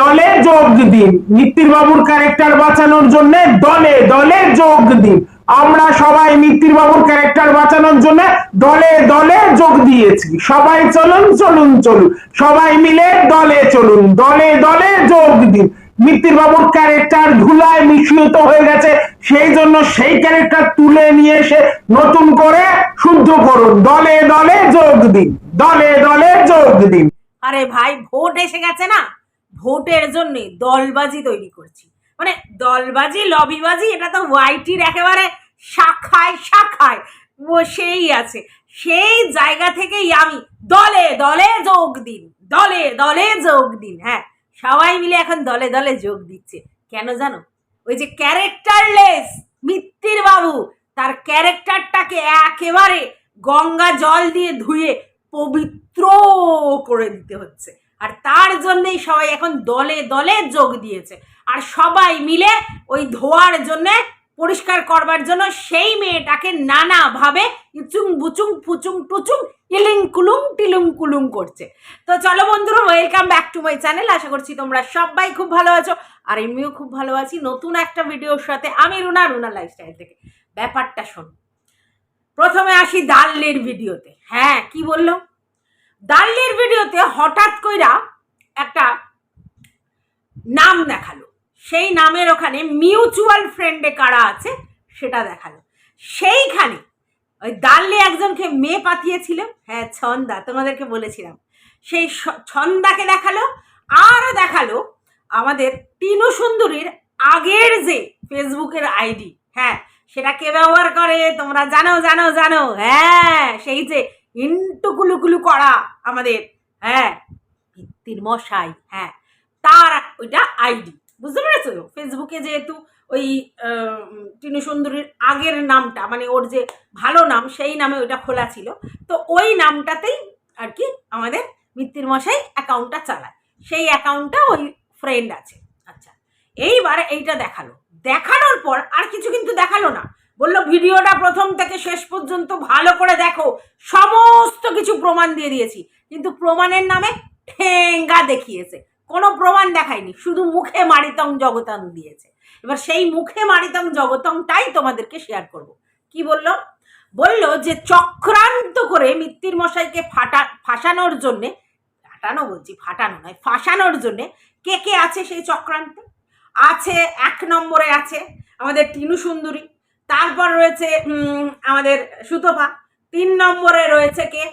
দলে যোগ দিন। মিত্তির বাবুর ক্যারেক্টার বাঁচানোর জন্য দলে দলে যোগ দিন। আমরা সবাই মিত্তির বাবুর ক্যারেক্টার বাঁচানোর জন্য দলে দলে যোগ দিয়েছি। সবাই চলুন চলুন চলুন। সবাই মিলে দলে চলুন, দলে দলে যোগ দিন। বাবুর ক্যারেক্টার ধুলায় মিশ্রিত হয়ে গেছে। সেই জন্য সেই ক্যারেক্টার তুলে নিয়ে এসে নতুন করে শুদ্ধ করুন। দলে দলে যোগ দিন। দলে দলে যোগ দিন। আরে ভাই, ভোট এসে গেছে না? ভোটের জন্য দলবাজি তৈরি করছি। মানে দলবাজি, লবিবাজি, এটা তো ওয়াইটির একেবারে শাখায় শাখায়। বসেই আছে। সেই জায়গা থেকেই আমি দলে দলে যোগ দিন, দলে দলে যোগ দিন হ্যাঁ। সবাই মিলে এখন দলে দলে যোগ দিচ্ছে। কেন জানো? ওই যে ক্যারেক্টারলেস মিত্তির বাবু তার ক্যারেক্টারটাকে একেবারে গঙ্গা জল দিয়ে ধুয়ে পবিত্র করে দিতে হচ্ছে। আর তার জন্যেই সবাই এখন দলে দলে যোগ দিয়েছে। আর সবাই মিলে ওই ধোয়ার জন্য, পরিষ্কার করবার জন্য সেই মেয়েটাকে নানাভাবে ইচুং বুচুং, ফুচুং টুচুং, ইলিং কুলুং, টিলুং কুলুং করছে। তো চলো বন্ধুরা welcome back to my channel আশা করছি তোমরা সবাই খুব ভালো আছো। আর এমনিও খুব ভালো আছি। নতুন একটা ভিডিওর সাথে আমি রুনা রুনা লাইফস্টাইল থেকে। ব্যাপারটা শোন। প্রথমে আসি দাল্লির ভিডিওতে। হ্যাঁ কি বলল? দাল্লির ভিডিওতে হঠাৎ কইরা একটা নাম দেখাল। সেই নামের ওখানে মিউচুয়াল ফ্রেন্ডে কারা আছে সেটা দেখাল। সেইখানে ওই দাল্লি একজনকে মেয়ে পাঠিয়েছিল। হ্যাঁ ছন্দা, তোমাদেরকে বলেছিলাম। সেই ছন্দাকে দেখাল, আরও দেখাল আমাদের টিনু সুন্দরীর আগের যে ফেসবুকের আইডি। হ্যাঁ সেটা কে ব্যবহার করে? তোমরা জানো জানো জানো। হ্যাঁ সেই যে ইন্টু কুলুকুলু করা আমাদের হ্যাঁ ভিত্তির মশাই হ্যাঁ তার ওইটা আইডি, বুঝতে পেরেছ? ফেসবুকে যেহেতু ওই টিনু সুন্দরীর আগের নামটা মানে ওর যে ভালো নাম, সেই নামে ওইটা খোলা ছিল, তো ওই নামটাতেই আর কি আমাদের মিত্তির মশাই অ্যাকাউন্টটা চালায়। সেই অ্যাকাউন্টটা ওই ফ্রেন্ড আছে। আচ্ছা এইবার এইটা দেখাল। দেখানোর পর আর কিছু কিন্তু দেখাল না। বলল, ভিডিওটা প্রথম থেকে শেষ পর্যন্ত ভালো করে দেখো। সমস্ত কিছু প্রমাণ দিয়ে দিয়েছি। কিন্তু প্রমাণের নামে ঠেঙ্গা দেখিয়েছে। কোনো প্রমাণ দেখায়নি। শুধু মুখে মারিতং জগতং দিয়েছে। এবার সেই মুখে মারিতং জগতংটাই তোমাদেরকে শেয়ার করব। কি বলল? বলল যে চক্রান্ত করে মিত্তির মশাইকে ফাটা, ফাঁসানোর জন্যে, ফাটানো বলছি, ফাটানো নয়, ফাঁসানোর জন্যে কে কে আছে সেই চক্রান্তে? আছে, এক নম্বরে আছে আমাদের টিনু সুন্দরী। তারপর রয়েছে আমাদের সুতপা। তিন নম্বরে রয়েছে কে?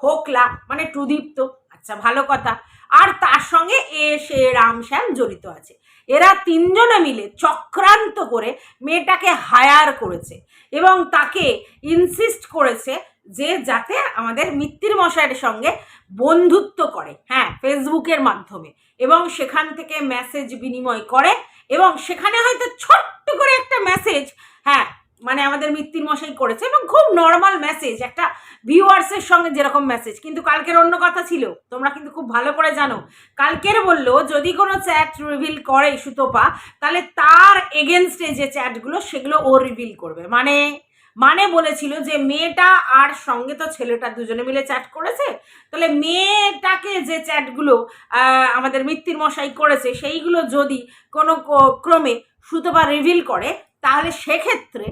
ফোকলা মানে টুদীপ্ত। আচ্ছা ভালো কথা। আর তার সঙ্গে এ, সে রামশ্যাম জড়িত আছে। এরা তিনজনে মিলে চক্রান্ত করে মেয়েটাকে হায়ার করেছে এবং তাকে ইনসিস্ট করেছে যে যাতে আমাদের মিত্তির মশাইয়ের সঙ্গে বন্ধুত্ব করে। হ্যাঁ ফেসবুকের মাধ্যমে। এবং সেখান থেকে মেসেজ বিনিময় করে এবং সেখানে হয়তো ছোট্ট করে একটা মেসেজ হ্যাঁ মানে আমাদের মৃত্যুর মশাই করেছে এবং খুব নর্মাল মেসেজ একটা ভিউয়ার্সের সঙ্গে যেরকম মেসেজ কিন্তু কালকের অন্য কথা ছিল, তোমরা কিন্তু খুব ভালো করে জানো, কালকের বলল, যদি কোনো চ্যাট রিভিল করে সুতোপা, তাহলে তার এগেনস্টে যে চ্যাটগুলো সেগুলো ও রিভিল করবে। মানে মানে বলেছিল যে মেয়েটা আর সঙ্গে তো ছেলেটা দুজনে মিলে চ্যাট করেছে। তাহলে মেয়েটাকে যে চ্যাটগুলো আমাদের মিত্তির মশাই করেছে, সেইগুলো যদি কোনো ক্রমে সুতপা রিভিল করে, তাহলে সেক্ষেত্রে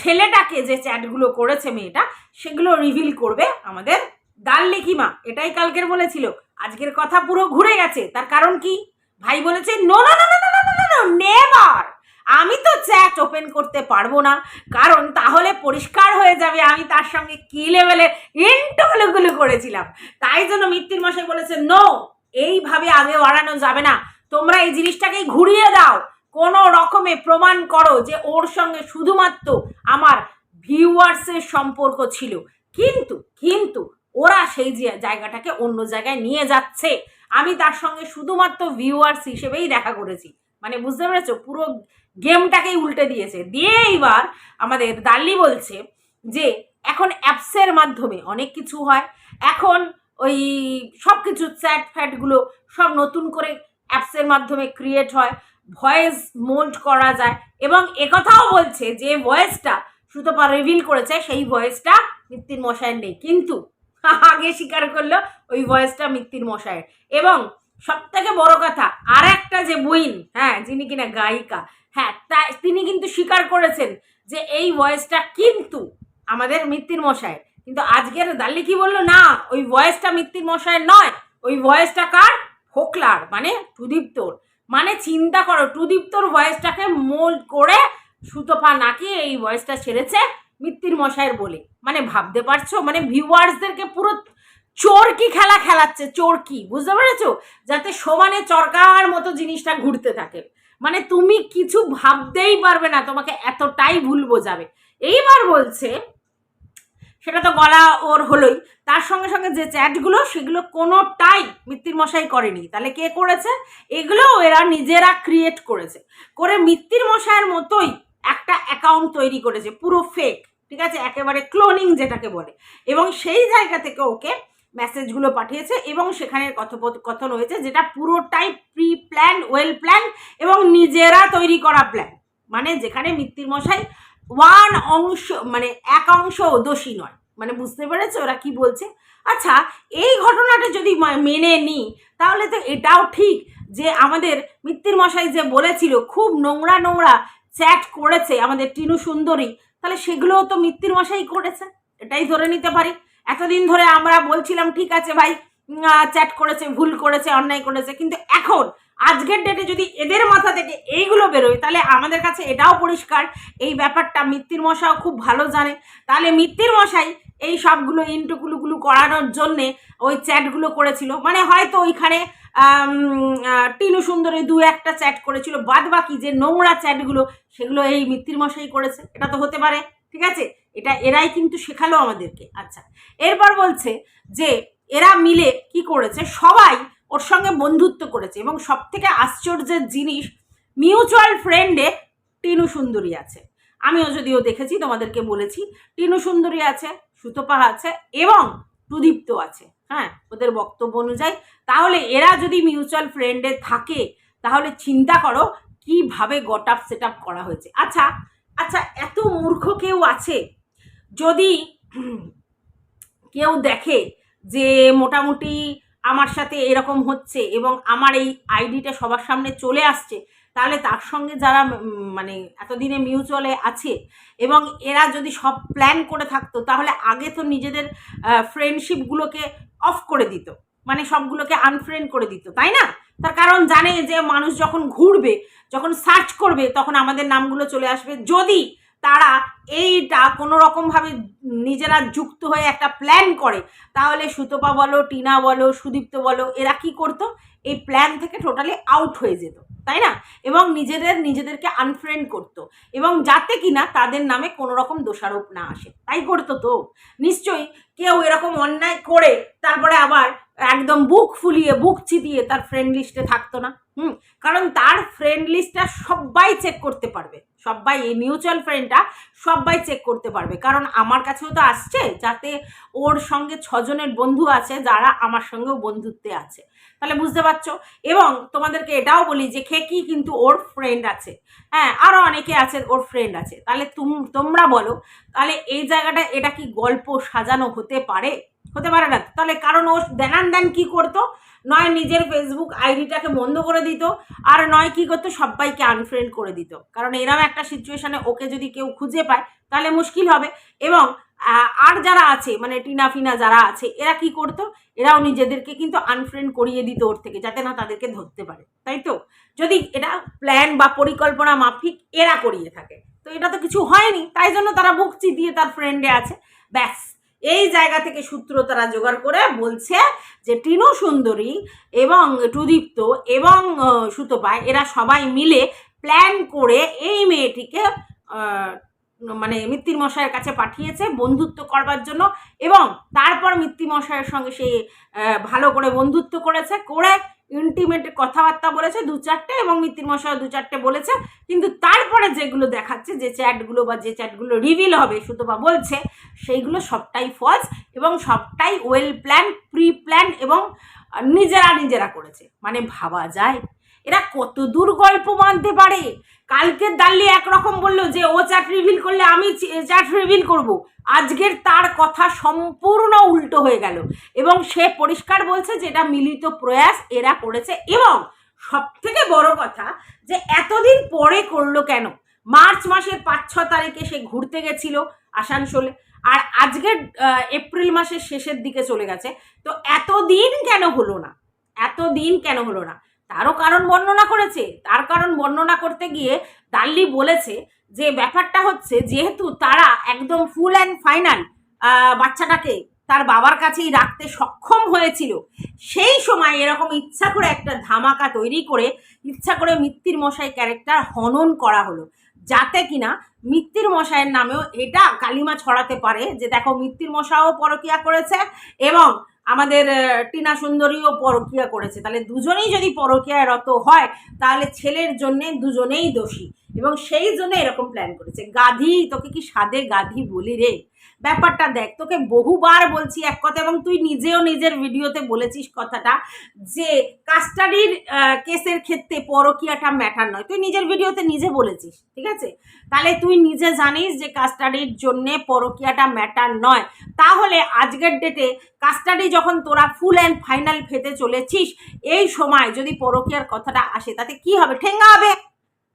ছেলেটাকে যে চ্যাটগুলো করেছে মেয়েটা, সেগুলো রিভিল করবে আমাদের দাল লিখিমা এটাই কালকের বলেছিল। আজকের কথা পুরো ঘুরে গেছে। তার কারণ কি? ভাই বলেছে no no no no no no no never আমি তো চ্যাট ওপেন করতে পারব না। কারণ তাহলে পরিষ্কার হয়ে যাবে, আমি তার সঙ্গে কি লেভেলে ইন্টুগুলো করেছিলাম। তাই জন্য মিত্তির মশাই বলেছে নো এইভাবে আগে বাড়ানো যাবে না। তোমরা এই জিনিসটাকে ঘুরিয়ে দাও। কোনো রকমে প্রমাণ করো যে ওর সঙ্গে শুধুমাত্র আমার ভিউয়ার্সের সম্পর্ক ছিল। কিন্তু কিন্তু ওরা সেই জায়গাটাকে অন্য জায়গায় নিয়ে যাচ্ছে। আমি তার সঙ্গে শুধুমাত্র ভিউয়ার্স হিসেবেই দেখা করেছি। মানে বুঝতে পেরেছ? পুরো গেমটাকেই উল্টে দিয়েছে। দিয়ে এইবার আমাদের দাল্লি বলছে যে, এখন অ্যাপসের মাধ্যমে অনেক কিছু হয়। এখন ওই সব কিছু চ্যাট ফ্যাটগুলো সব নতুন করে অ্যাপসের মাধ্যমে ক্রিয়েট হয়। ভয়েস মোল্ড করা যায় এবং একথাও বলছে যে, ভয়েসটা সুতপা রিভিল করেছে, সেই ভয়েসটা মিত্তির মশায়ের নেই। কিন্তু আগে স্বীকার করল ওই ভয়েসটা মিত্তির মশায়ের। এবং সব থেকে বড় কথা আর একটা যে বুইন হ্যাঁ যিনি কিনা গায়িকা হ্যাঁ তা তিনি কিন্তু স্বীকার করেছেন যে এই ভয়েসটা কিন্তু আমাদের মৃত্যুর মশাইয়ের। কিন্তু আজকের দাল্লি কি বলল? না, ওই ভয়েসটা মিত্তির মশাইয়ের নয়। ওই ভয়েসটা কার? ফোকলার মানে টুদীপ্তর মানে চিন্তা করো টুদীপ্তর ভয়েসটাকে মোল্ড করে সুতপা নাকি এই ভয়েসটা ছেড়েছে মিত্তির মশাইয়ের বলে। মানে ভাবতে পারছ? মানে ভিউয়ার্সদেরকে পুরো চোরকি খেলা খেলাচ্ছে? চোরকি বুঝতে পেরেছ? যাতে সমানে চরকার মতো জিনিসটা ঘুরতে থাকে। মানে তুমি কিছু ভাবতেই পারবে না, তোমাকে এতটাই ভুল বোঝাবে। এইবার বলছে, সেটা তো গলা ওর হলোই, তার সঙ্গে সঙ্গে যে চ্যাটগুলো, সেগুলো কোনোটাই মিত্তির মশাই করেনি। তাহলে কে করেছে? এগুলো এরা নিজেরা ক্রিয়েট করেছে। করে মিত্তির মশাইয়ের মতোই একটা অ্যাকাউন্ট তৈরি করেছে, পুরো ফেক ঠিক আছে? একেবারে ক্লোনিং যেটাকে বলে। এবং সেই জায়গা থেকে ওকে মেসেজগুলো পাঠিয়েছে এবং সেখানে কথোপকথন হয়েছে যেটা পুরোটাই প্রি প্ল্যান ওয়েল প্ল্যান এবং নিজেরা তৈরি করা প্ল্যান মানে যেখানে মিত্তির মশাই ওয়ান অংশ মানে এক অংশ দোষী নয়। মানে বুঝতে পেরেছ? ওরা কি বলছে? আচ্ছা এই ঘটনাটা যদি মেনে নিই তাহলে তো এটাও ঠিক যে আমাদের মিত্তির মশাই যে বলেছিল, খুব নোংরা নোংরা চ্যাট করেছে আমাদের টিনু সুন্দরী, তাহলে সেগুলোও তো মিত্তির মশাই করেছে। এটাই ধরে নিতে পারি। এতদিন ধরে আমরা বলছিলাম, ঠিক আছে ভাই চ্যাট করেছে, ভুল করেছে, অন্যায় করেছে। কিন্তু এখন, আজকের ডেটে যদি এদের মাথা থেকে এইগুলো বেরোয়, তাহলে আমাদের কাছে এটাও পরিষ্কার। এই ব্যাপারটা মিত্তির মশাও খুব ভালো জানে। তাহলে মিত্তির মশাই এই সবগুলো ইন্টুকুলুগুলো করানোর জন্যে ওই চ্যাটগুলো করেছিল। মানে হয়তো ওইখানে টিনু সুন্দরী দু একটা চ্যাট করেছিল। বাদ বাকি যে নোংরা চ্যাটগুলো, সেগুলো এই মিত্তির মশাই করেছে। এটা তো হতে পারে, ঠিক আছে? এটা, এরাই কিন্তু শেখালো আমাদেরকে। আচ্ছা এরপর বলছে যে এরা মিলে কি করেছে? সবাই ওর সঙ্গে বন্ধুত্ব করেছে এবং সব থেকে আশ্চর্যের জিনিস মিউচুয়াল ফ্রেন্ডে টিনু সুন্দরী আছে। আমিও যদিও দেখেছি, তোমাদেরকে বলেছি, টিনু সুন্দরী আছে, সুতপা আছে এবং প্রদীপ্ত আছে। হ্যাঁ ওদের বক্তব্য অনুযায়ী, তাহলে এরা যদি মিউচুয়াল ফ্রেন্ডে থাকে, তাহলে চিন্তা করো কীভাবে গট আপ সেট করা হয়েছে। আচ্ছা আচ্ছা এত মূর্খ কেউ আছে? যদি কেউ দেখে যে মোটামুটি আমার সাথে এরকম হচ্ছে এবং আমার এই আইডিটা সবার সামনে চলে আসছে, তাহলে তার সঙ্গে যারা মানে এতদিনে মিউচুয়ালে আছে এবং এরা যদি সব প্ল্যান করে থাকতো, তাহলে আগে তো নিজেদের ফ্রেন্ডশিপগুলোকে অফ করে দিত। মানে সবগুলোকে আনফ্রেন্ড করে দিত, তাই না? তার কারণ জানে যে মানুষ যখন ঘুরবে, যখন সার্চ করবে, তখন আমাদের নামগুলো চলে আসবে। যদি তারা এইটা কোনো রকমভাবে নিজেরা যুক্ত হয়ে একটা প্ল্যান করে। তাহলে সুতপা বলো, টিনা বলো, সুদীপ্ত বলো, এরা কি করতো? এই প্ল্যান থেকে টোটালি আউট হয়ে যেত, তাই না? এবং নিজেদের, নিজেদেরকে আনফ্রেন্ড করতো। এবং যাতে কিনা তাদের নামে কোনো রকম দোষারোপ না আসে। তাই করতো তো। নিশ্চয়ই কেউ এরকম অন্যায় করে, তারপরে আবার একদম বুক ফুলিয়ে, বুক চিতিয়ে তার ফ্রেন্ড লিস্টে থাকতো না। হুম? কারণ তার ফ্রেন্ড লিস্টটা সবাই চেক করতে পারবে। সবাই এই মিউচুয়াল ফ্রেন্ডটা সবাই চেক করতে পারবে। কারণ আমার কাছেও তো আসছে যাতে ওর সঙ্গে ছজনের বন্ধু আছে যারা আমার সঙ্গেও বন্ধুত্বে আছে। তাহলে বুঝতে পারছ? এবং তোমাদেরকে এটাও বলি যে খেকি কিন্তু ওর ফ্রেন্ড আছে। হ্যাঁ আরও অনেকে আছে ওর ফ্রেন্ড আছে। তাহলে তুম, তোমরা বলো, তাহলে এই জায়গাটা, এটা কি গল্প সাজানো হতে পারে? হতে পারে না। তাহলে কারণ ও দেনান দেন কি করতো? নয় নিজের ফেসবুক আইডিটাকে বন্ধ করে দিত আর নয় কি করতো? সবাইকে আনফ্রেন্ড করে দিত। কারণ এরম একটা সিচুয়েশানে ওকে যদি কেউ খুঁজে পায়, তাহলে মুশকিল হবে। এবং আর যারা আছে মানে টিনা ফিনা যারা আছে, এরা কি করতো? এরাও নিজেদেরকে কিন্তু আনফ্রেন্ড করিয়ে দিত ওর থেকে, যাতে না তাদেরকে ধরতে পারে। তাই তো? যদি এটা প্ল্যান বা পরিকল্পনা মাফিক, এরা করিয়ে থাকে। তো এটা তো কিছু হয়নি, তাই জন্য তারা বুক চিতিয়ে তার ফ্রেন্ডে আছে। ব্যাস। এই জায়গা থেকে সূত্র তারা জোগাড় করে বলছে যে টিনু সুন্দরী এবং টুদীপ্ত এবং সুতপা, এরা সবাই মিলে প্ল্যান করে এই মেয়েটিকে মানে মশাইয়ের কাছে পাঠিয়েছে বন্ধুত্ব করবার জন্য এবং তারপর মশাইয়ের সঙ্গে সে ভালো করে বন্ধুত্ব করেছে, করে ইন্টিমেট কথাবার্তা বলেছে দু চারটে এবং মশাই দু চারটে বলেছে। কিন্তু তারপরে যেগুলো দেখাচ্ছে, যে চ্যাটগুলো বা যে চ্যাটগুলো রিভিল হবে, সুতপা বলছে সেইগুলো সবটাই ফলস এবং সবটাই ওয়েল প্ল্যান প্রি প্ল্যান এবং নিজেরা নিজেরা করেছে। মানে ভাবা যায়। এরা কত দূর গল্প মানতে পারে? কালকে দাল্লি একরকম বলল যে, ও চ্যাট রিভিল করলে আমি চ্যাট রিভিল করব। আজকের তার কথা সম্পূর্ণ উল্টো হয়ে গেল এবং সে পরিষ্কার বলছে যে, এটা মিলিত প্রয়াস এরা করেছে। এবং সব থেকে বড় কথা যে, এতদিন পরে করল কেন? মার্চ মাসের পাঁচ ছ তারিখে সে ঘুরতে গেছিল আসানসোলে। আর আজকের এপ্রিল মাসের শেষের দিকে চলে গেছে। তো এতদিন কেন হলো না? এতদিন কেন হলো না? তারও কারণ বর্ণনা করেছে। তার কারণ বর্ণনা করতে গিয়ে ডাল্লি বলেছে যে, ব্যাপারটা হচ্ছে যেহেতু তারা একদম ফুল অ্যান্ড ফাইনাল বাচ্চাটাকে তার বাবার কাছেই রাখতে সক্ষম হয়েছিল, সেই সময় এরকম ইচ্ছা করে একটা ধামাকা তৈরি করে, ইচ্ছা করে মিত্তির মশাই ক্যারেক্টার হনন করা হলো। যাতে কিনা মিত্তির মশাইয়ের নামেও এটা কালিমা ছড়াতে পারে, যে দেখো মিত্তির মশাও পরকিয়া করেছে এবং আমাদের টিনা সুন্দরীও পরকিয়া করেছে। তাহলে দুজনেই যদি পরকিয়ায় রত হয়, তাহলে ছেলের জন্যে দুজনেই দোষী। এবং সেই জন্য এরকম প্ল্যান করেছে। গাধি, তোকে কি সাদে গাধি বলি রে? ব্যাপারটা দেখ, তোকে বহুবার বলছি এক কথা এবং তুই নিজেও নিজের ভিডিওতে বলেছিস কথাটা যে কাস্টাডির কেসের ক্ষেত্রে পরকিয়াটা ম্যাটার নয়। তুই নিজের ভিডিওতে নিজে বলেছিস, ঠিক আছে? তাহলে তুই নিজে জানিস যে কাস্টাডির জন্যে পরকিয়াটা ম্যাটার নয়। তাহলে আজকের ডেটে কাস্টাডি যখন তোরা ফুল অ্যান্ড ফাইনাল ফেতে চলেছিস, এই সময় যদি পরকিয়ার কথাটা আসে, তাতে কি হবে? ঠেঙ্গা হবে!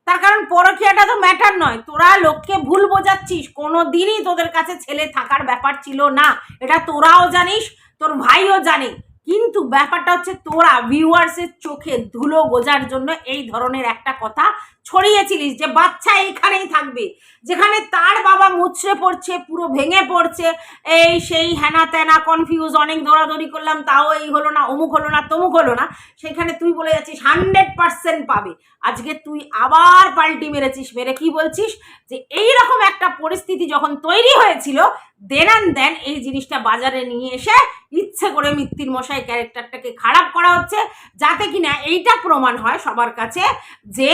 তার কারণ পরকিয়াটা তো ম্যাটার নয়। তোরা লোককে ভুল বোঝাচ্ছিস কোনো দিনই তোদের কাছে ছেলে থাকার ব্যাপার ছিল না। এটা তোরাও জানিস, তোর ভাইও জানে। কিন্তু ব্যাপারটা হচ্ছে তোরা ভিউয়ার্সের চোখে ধুলো গোজার জন্য এই ধরনের একটা কথা ছড়িয়েছিলিস যে বাচ্চা এইখানেই থাকবে। যেখানে তার বাবা মুচড়ে পড়ছে, পুরো ভেঙে পড়ছে, এই সেই হ্যানা ত্যানা কনফিউজ অনেক দৌড়াদৌড়ি করলাম, তাও এই হলো না, অমুক হলো না, তমুক হলো না, সেখানে তুই বলে যাচ্ছিস হান্ড্রেড পার্সেন্ট পাবে। আজকে তুই আবার পাল্টি মেরেছিস, মেরে কি বলছিস? যে এই রকম একটা পরিস্থিতি যখন তৈরি হয়েছিল দেন অ্যান্ড দেন এই জিনিসটা বাজারে নিয়ে এসে ইচ্ছে করে মিত্তির মশাই ক্যারেক্টারটাকে খারাপ করা হচ্ছে, যাতে কিনা এইটা প্রমাণ হয় সবার কাছে যে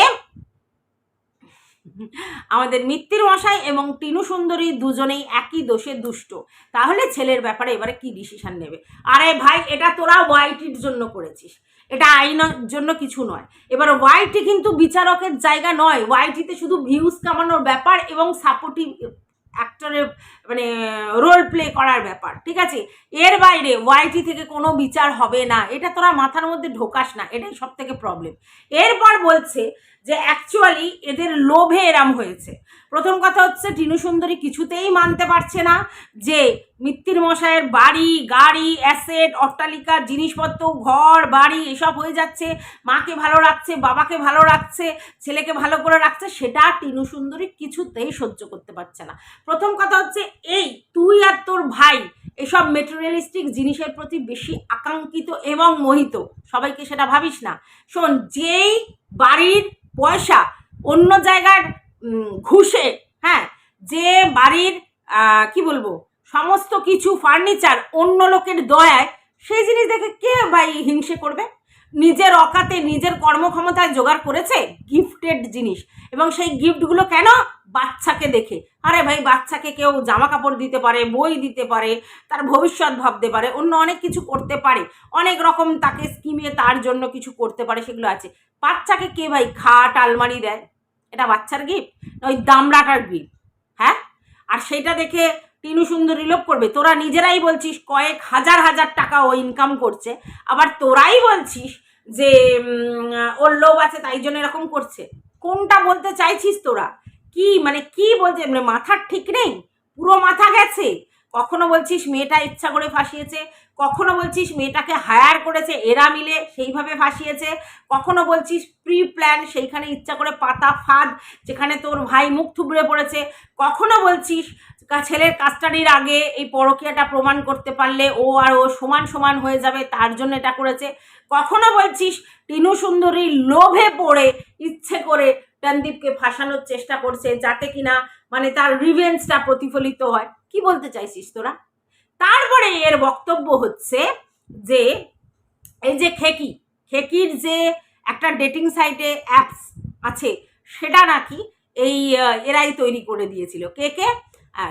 আমাদের মিত্তির মশাই এবং টিনু সুন্দরী দুজনেই একই দোষে দুষ্ট। তাহলে ছেলের ব্যাপারে এবারে কি ডিসিশান নেবে? আরে ভাই, এটা তোরা ওয়াইটির জন্য করেছিস। এটা আইনের জন্য কিছু নয়। এবার ওয়াইটি কিন্তু বিচারকের জায়গা নয়। ওয়াইটিতে শুধু ভিউজ কামানোর ব্যাপার এবং সাপোর্টিভ অ্যাক্টরের মানে রোল প্লে করার ব্যাপার, ঠিক আছে? এর বাইরে ওয়াইটি থেকে কোনো বিচার হবে না, এটা তোরা মাথার মধ্যে ঢোকাস না, এটাই সব থেকে প্রবলেম এরপর বলছে যে অ্যাকচুয়ালি এদের লোভে এরাম হয়েছে। প্রথম কথা হচ্ছে, টিনু সুন্দরী কিছুতেই মানতে পারছে না যে, মিত্তির মশাইয়ের বাড়ি, গাড়ি অ্যাসেট অট্টালিকা, জিনিসপত্র, ঘর, বাড়ি, এসব হয়ে যাচ্ছে, মাকে ভালো রাখছে, বাবাকে ভালো রাখছে, ছেলেকে ভালো করে রাখছে, সেটা টিনু সুন্দরী কিছুতেই সহ্য করতে পারছে না। প্রথম কথা হচ্ছে এই তুই আর তোর ভাই এসব মেটেরিয়ালিস্টিক জিনিসের প্রতি বেশি আকাঙ্ক্ষিত এবং মোহিত। সবাইকে সেটা ভাবিস না। শোন, যেই বাড়ির পয়সা অন্য জায়গার ঘুষে হ্যাঁ যে বাড়ির কি বলব, সমস্ত কিছু ফার্নিচার অন্য লোকের দয়ায়, সেই জিনিস দেখে কে ভাই হিংসে করবে? নিজের অকাতে নিজের কর্মক্ষমতায় জোগাড় করেছে গিফটেড জিনিস। এবং সেই গিফটগুলো কেন? বাচ্চাকে দেখে। আরে ভাই, বাচ্চাকে কেউ জামা কাপড় দিতে পারে, বই দিতে পারে, তার ভবিষ্যৎ ভাবতে পারে, অন্য অনেক কিছু করতে পারে, অনেক রকম তাকে স্কিমে তার জন্য কিছু করতে পারে, সেগুলো আছে। বাচ্চাকে কে ভাই খাট, আলমারি দেয়? এটা বাচ্চার গিফট ওই দামড়াটার গিফট হ্যাঁ? আর সেটা দেখে টিনু সুন্দরী লোভ করবে। তোরা নিজেরাই বলছিস, কয়েক হাজার হাজার টাকা ও ইনকাম করছে। আবার তোরাই বলছিস যে ওর লোভ আছে, তাই জন্য এরকম করছে। কোনটা বলতে চাইছিস তোরা? কি? মানে কি বলছে? মানে মাথার ঠিক নেই? পুরো মাথা গেছে। কখনো বলছিস মেয়েটা ইচ্ছা করে ফাঁসিয়েছে? কখনো বলছিস মেয়েটাকে হায়ার করেছে? এরা মিলে সেইভাবে ফাঁসিয়েছে? কখনো বলছিস প্রি প্ল্যান সেইখানে ইচ্ছা করে পাতা, ফাঁদ, যেখানে তোর ভাই মুখ থুবড়ে পড়েছে? কখনো বলছিস ছেলের কাস্টাডির আগে এই পরকীয়াটা প্রমাণ করতে পারলে ও আর ও সমান সমান হয়ে যাবে, তার জন্য এটা করেছে? কখনো বলছিস টিনু সুন্দরী লোভে পড়ে ইচ্ছে করে ট্যানদীপকে ফাঁসানোর চেষ্টা করছে যাতে কিনা মানে তার রিভেন্সটা প্রতিফলিত হয়। কি বলতে চাইছিস তোরা? তারপরে এর বক্তব্য হচ্ছে যে, এই যে খেকি, খেকির যে একটা ডেটিং সাইটে অ্যাপস আছে, সেটা নাকি এই এরাই তৈরি করে দিয়েছিল। কে কে?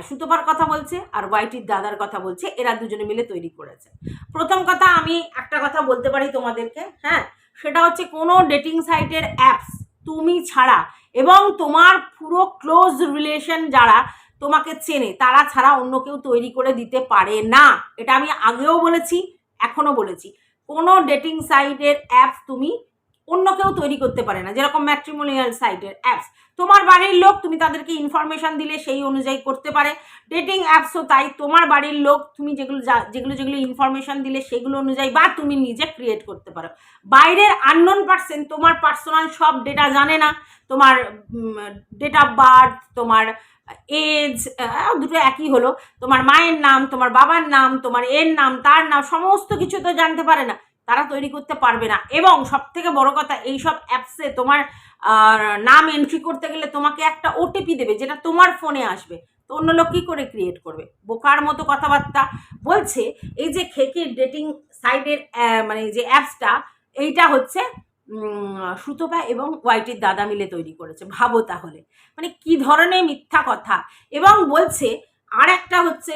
সুতোপার কথা বলছে আর ওয়াইটির দাদার কথা বলছে, এরা দুজনে মিলে তৈরি করেছে। প্রথম কথা আমি একটা কথা বলতে পারি তোমাদেরকে হ্যাঁ? সেটা হচ্ছে কোনো ডেটিং সাইটের অ্যাপস তুমি ছাড়া এবং তোমার পুরো ক্লোজ রিলেশন যারা তোমাকে চেনে, তারা ছাড়া অন্য কেউ তৈরি করে দিতে পারে না। এটা আমি আগেও বলেছি, এখনও বলেছি। কোনো ডেটিং সাইটের অ্যাপ তুমি অন্য কেউ তৈরি করতে পারে না, যেরকম ম্যাট্রিমোনিয়াল সাইটের অ্যাপস তোমার বাড়ির লোক তুমি তাদেরকে ইনফরমেশন দিলে সেই অনুযায়ী করতে পারে। ডেটিং অ্যাপসও তাই, তোমার বাড়ির লোক তুমি যেগুলো যেগুলো যেগুলো ইনফরমেশন দিলে সেগুলো অনুযায়ী বা তুমি নিজে ক্রিয়েট করতে পারো। বাইরের আননোন পার্সন তোমার পার্সোনাল সব ডেটা জানে না। তোমার ডেট অফ বার্থ তোমার এজ দুটো একই হলো। তোমার মায়ের নাম, তোমার বাবার নাম, তোমার এর নাম, তার নাম, সমস্ত কিছু তো জানতে পারে না। তারা তৈরি করতে পারবে না। এবং সব থেকে বড় কথা এইসব অ্যাপসে তোমার নাম এন্ট্রি করতে গেলে তোমাকে একটা ওটিপি দেবে, যেটা তোমার ফোনে আসবে। তো অন্য লোক কী করে ক্রিয়েট করবে? বোকার মতো কথাবার্তা বলছে, এই যে খেকির ডেটিং সাইটের মানে যে অ্যাপসটা এইটা হচ্ছে সুতপা এবং ওয়াইটির দাদা মিলে তৈরি করেছে। ভাবো তাহলে। মানে কি ধরনের মিথ্যা কথা? এবং বলছে আর একটা হচ্ছে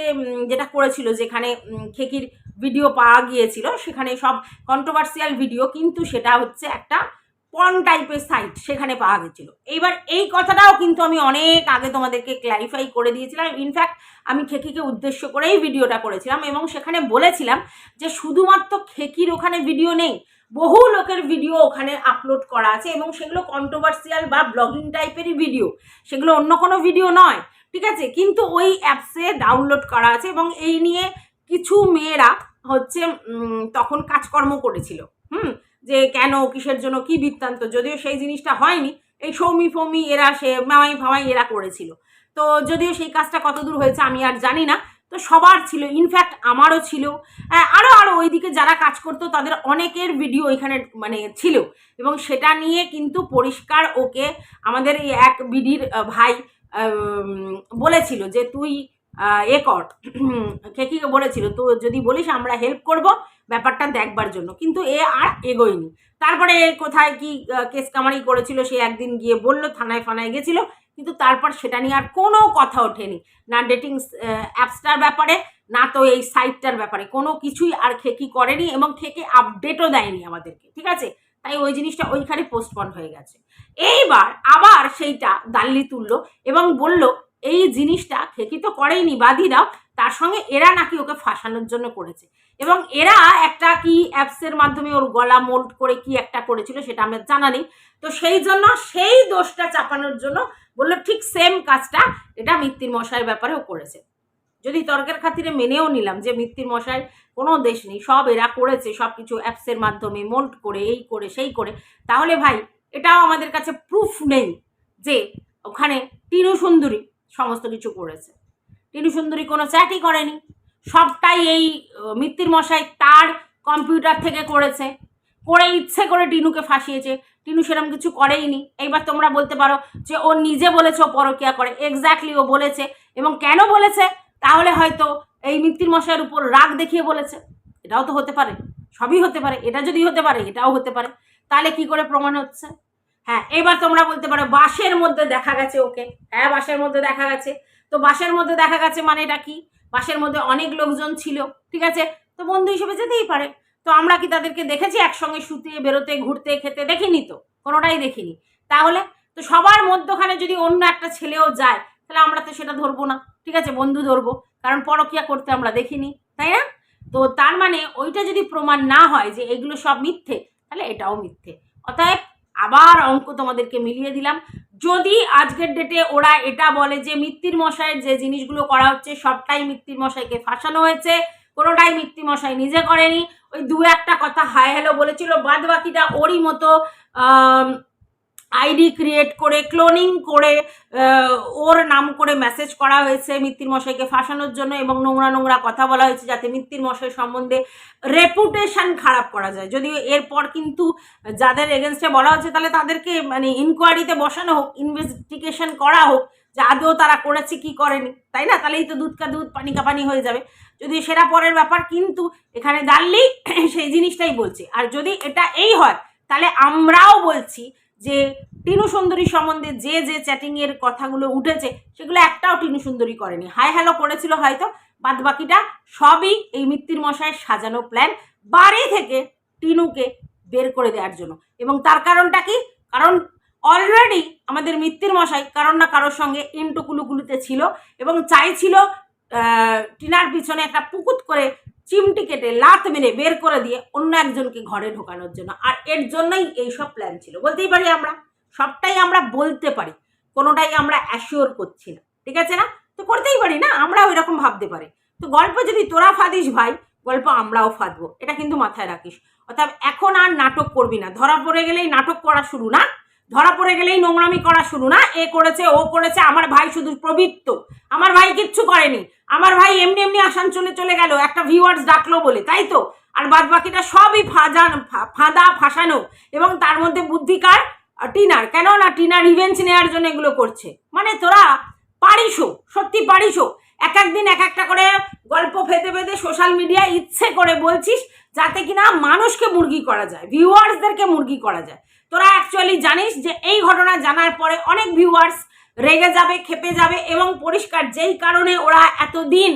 যেটা করেছিল, যেখানে খেকির ভিডিও পাওয়া গিয়েছিল, সেখানে সব কন্ট্রোভার্সিয়াল ভিডিও কিন্তু সেটা হচ্ছে একটা পন টাইপের সাইট সেখানে পাওয়া গেছিল। এইবার এই কথাটাও কিন্তু আমি অনেক আগে তোমাদেরকে ক্ল্যারিফাই করে দিয়েছিলাম। ইনফ্যাক্ট আমি খেকিকে উদ্দেশ্য করেই ভিডিওটা করেছিলাম এবং সেখানে বলেছিলাম যে শুধুমাত্র খেকির ওখানে ভিডিও নেই, বহু লোকের ভিডিও ওখানে আপলোড করা আছে এবং সেগুলো কন্ট্রোভার্সিয়াল বা ব্লগিং টাইপেরই ভিডিও সেগুলো অন্য কোনো ভিডিও নয়, ঠিক আছে? কিন্তু ওই অ্যাপসে ডাউনলোড করা আছে এবং এই নিয়ে কিছু মেয়েরা হচ্ছে তখন কাজকর্ম করেছিল। হুম? যে কেন, কিসের জন্য, কি বৃত্তান্ত? যদিও সেই জিনিসটা হয়নি, এই সৌমি ফৌমি এরা, সে মামাই ফামাই এরা করেছিল। তো যদিও সেই কাজটা কতদূর হয়েছে আমি আর জানি না, তো সবার ছিল ইনফ্যাক্ট আমারও ছিল। আরও আরও ওইদিকে যারা কাজ করতো, তাদের অনেকের ভিডিও এখানে মানে ছিল। এবং সেটা নিয়ে কিন্তু পরিষ্কার ওকে আমাদের এই এক বিডির ভাই বলেছিল যে তুই এ কর। খেকিকে বলেছিল? তো যদি বলিস আমরা হেল্প করব ব্যাপারটা দেখবার জন্য। কিন্তু এ আর এগোয়নি। তারপরে কোথায় কি কেস কামারি করেছিল সে একদিন গিয়ে বলল, থানায় ফানায় গেছিল। কিন্তু তারপর সেটা নিয়ে আর কোনো কথা ওঠেনি। না ডেটিং অ্যাপসটার ব্যাপারে, না তো এই সাইটটার ব্যাপারে। কোনো কিছুই আর খেকি করেনি এবং খেকে আপডেটও দেয়নি আমাদেরকে, ঠিক আছে? তাই ওই জিনিসটা ওইখানে পোস্টপন্ড হয়ে গেছে। এইবার আবার সেইটা দাল্লি তুললো এবং বলল এই জিনিসটা খেকি তো করেইনি দাও। তার সঙ্গে এরা নাকি ওকে ফাঁসানোর জন্য করেছে। এবং এরা একটা কি অ্যাপসের মাধ্যমে ওর গলা মোল্ড করে কি একটা করেছিল সেটা আমরা জানা নেই। তো সেই জন্য সেই দোষটা চাপানোর জন্য বলল, ঠিক সেম কাজটা এটা মিত্তির মশাইয়ের ব্যাপারেও করেছে। যদি তর্কের খাতিরে মেনেও নিলাম যে মিত্তির মশাই কোনো দেশ নেই, সব এরা করেছে, সব কিছু অ্যাপসের মাধ্যমে মোল্ড করে, এই করে, সেই করে, তাহলে ভাই, এটাও আমাদের কাছে প্রুফ নেই যে ওখানে টিনু সুন্দরী সমস্ত কিছু করেছে। টিনু সুন্দরী কোনো চ্যাটই করেনি। সবটাই এই মিত্তির মশাই তার কম্পিউটার থেকে করেছে। করে ইচ্ছে করে টিনুকে ফাঁসিয়েছে। টিনু সেরকম কিছু করেইনি। এইবার তোমরা বলতে পারো যে ও নিজে বলেছে ও পরকিয়া করে। এক্স্যাক্টলি ও বলেছে। এবং কেন বলেছে? তাহলে হয়তো এই মিত্তির মশাইয়ের উপর রাগ দেখিয়ে বলেছে। এটাও তো হতে পারে। সবই হতে পারে। এটা যদি হতে পারে, এটাও হতে পারে। তাহলে কি করে প্রমাণ হচ্ছে? হ্যাঁ এবার তোমরা বলতে পারো বাসের মধ্যে দেখা গেছে, ওকে। হ্যাঁ বাসের মধ্যে দেখা গেছে। তো বাসের মধ্যে দেখা গেছে মানে এটা কি? বাসের মধ্যে অনেক লোকজন ছিল, ঠিক আছে? তো বন্ধু হিসেবে যেতেই পারে। তো আমরা কি তাদেরকে দেখেছি একসঙ্গে শুতে, বেরোতে, ঘুরতে, খেতে? দেখিনি তো, কোনোটাই দেখিনি। তাহলে তো সবার মধ্যখানে যদি অন্য একটা ছেলেও যায়, তাহলে আমরা তো সেটা ধরবো না, ঠিক আছে? বন্ধু ধরবো, কারণ পরকিয়া করতে আমরা দেখিনি, তাই না? তো তার মানে ওইটা যদি প্রমাণ না হয় যে এগুলো সব মিথ্যে, তাহলে এটাও মিথ্যে। অতএব আবার অঙ্ক তোমাদেরকে মিলিয়ে দিলাম। যদি আজকের ডেটে ওরা এটা বলে যে মিত্তির মশাইয়ের যে জিনিসগুলো করা হচ্ছে, সবটাই মিত্তির মশাইকে ফাঁসানো হয়েছে, কোনোটাই মিত্তি মশাই নিজে করেনি। ওই দু একটা কথা হায় হ্যালো বলেছিল বাদ বাকিটা ওরই মতো আইডি ক্রিয়েট করে, ক্লোনিং করে ওর নাম করে মেসেজ করা হয়েছে মিত্তির মশাইকে ফাঁসানোর জন্য এবং নোংরা নোংরা কথা বলা হয়েছে যাতে মিত্তির মশাই সম্বন্ধে রেপুটেশন খারাপ করা যায়। যদিও এরপর কিন্তু যাদের এগেনস্টে বলা হচ্ছে, তাহলে তাদেরকে মানে ইনকোয়ারিতে বসানো হোক ইনভেস্টিগেশন করা হোক যে আদৌ তারা করেছে কি করেনি, তাই না? তাহলেই তো দুধ কা দুধ, পানি কা পানি হয়ে যাবে। যদি সেটা পরের ব্যাপার, কিন্তু এখানে দাঁড়লি সেই জিনিসটাই বলছে। আর যদি এটা এই হয়, তাহলে আমরাও বলছি যে টিনু সুন্দরী সম্বন্ধে যে যে চ্যাটিংয়ের কথাগুলো উঠেছে, সেগুলো একটাও টিনু সুন্দরী করেনি। হাই হ্যালো করেছিল হয়তো বাদ বাকিটা সবই এই মিত্তির মশাইয়ের সাজানো প্ল্যান বাড়ি থেকে টিনুকে বের করে দেওয়ার জন্য। এবং তার কারণটা কি? কারণ অলরেডি আমাদের মৃত্যুর মশাই কারণ না কারোর সঙ্গে ইন্টু কুলুকুলুতে ছিল এবং চাইছিল টিনার পিছনে একটা পুকুত করে চিমটি কেটে লাত মেরে বের করে দিয়ে অন্য একজনকে ঘরে ঢোকানোর জন্য। আর এর জন্যই এইসব প্ল্যান ছিল। বলতেই পারি আমরা, সবটাই আমরা বলতে পারি, কোনোটাই আমরা অ্যাসিওর করছি না। ঠিক আছে না? তো করতেই পারি না আমরা ওই রকম ভাবতে পারি। তো গল্প যদি তোরা ফাদিস ভাই, গল্প আমরাও ফাঁদবো। এটা কিন্তু মাথায় রাখিস। অর্থাৎ এখন আর নাটক করবি না। ধরা পড়ে গেলেই নাটক করা শুরু না? ধরা পড়ে গেলেই নোংরামি করা শুরু, না? এ করেছে, ও করেছে, আমার ভাই শুধু প্রবৃত্ত। আমার ভাই কিচ্ছু করেনি। আমার ভাই এমনি এমনি আসান চলে গেল, একটা ভিউয়ার্স ডাকলো বলে, তাই তো? আর বাদ বাকিটা সবই ফাঁজান ফাঁদা ফাঁসানো। এবং তার মধ্যে বুদ্ধিকার টিনার। কেন না টিনার রিভেঞ্জ নেওয়ার জন্য এগুলো করছে। মানে তোরা পারিসও সত্যি পারিসও এক একদিন এক একটা করে গল্প ফেতে ফেতে সোশ্যাল মিডিয়ায় ইচ্ছে করে বলছিস, যাতে কিনা মানুষকে মুরগি করা যায় ভিউয়ার্সদেরকে মুরগি করা যায়। তোরা অ্যাকচুয়ালি জানিস যে এই ঘটনা জানার পরে অনেক ভিউয়ার্স রেগে যাবে খেপে যাবে এবং পরিষ্কার যেই কারণে ওরা এতদিন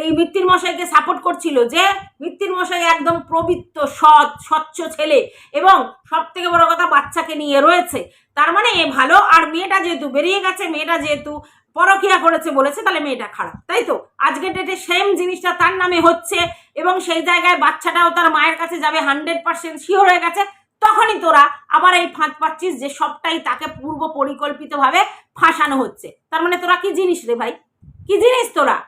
এই মৃত্যুর মশাইকে সাপোর্ট করছিল যে মৃত্যুর মশাই একদম প্রবৃত্ত, সৎ, স্বচ্ছ ছেলে এবং সব থেকে বড় কথা বাচ্চাকে নিয়ে রয়েছে। তার মানে এ ভালো, আর মেয়েটা যেহেতু বেরিয়ে গেছে, মেয়েটা যেহেতু পরকিয়া করেছে বলেছে, তাহলে মেয়েটা খারাপ, তাই তো? আজকের ডেটে সেম জিনিসটা তার নামে হচ্ছে এবং সেই জায়গায় বাচ্চাটাও তার মায়ের কাছে যাবে হান্ড্রেড পার্সেন্ট শিওর হয়ে গেছে। তখনই তোরা আবার এই ফাঁদ পাচ্ছিস যে সবটাই তাকে পূর্ব পরিকল্পিতভাবে ফাঁসানো হচ্ছে। তার মানে তোরা কি জিনিস রে ভাই? কি জিনিস তোরা?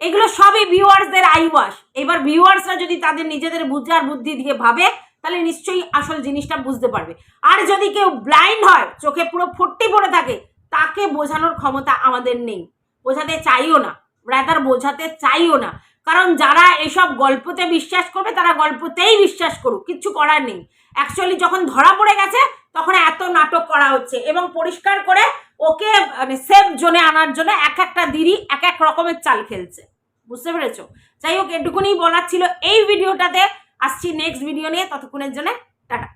এগুলো সবই ভিউয়ার্সদের আইওয়াস এবার ভিউয়ার্সরা যদি তাদের নিজেদের বুঝার বুদ্ধি দিয়ে ভাবে, তাহলে নিশ্চয়ই আসল জিনিসটা বুঝতে পারবে। আর যদি কেউ ব্লাইন্ড হয়, চোখে পুরো ফট্টি পড়ে থাকে, তাকে বোঝানোর ক্ষমতা আমাদের নেই। বোঝাতে চাইও না। রাদার বোঝাতে চাইও না। কারণ যারা এসব গল্পতে বিশ্বাস করবে, তারা গল্পতেই বিশ্বাস করুক। কিচ্ছু করার নেই। অ্যাকচুয়ালি যখন ধরা পড়ে গেছে, তখন এত নাটক করা হচ্ছে এবং পরিষ্কার করে ওকে মানে সেফ জোনে আনার জন্য এক একটা দিদি এক এক রকমের চাল খেলছে। বুঝতে পেরেছ? যাই হোক এটুকুনি বলার ছিল এই ভিডিওটাতে। আসছি নেক্সট ভিডিও নিয়ে। ততক্ষণের জন্য, টাটা।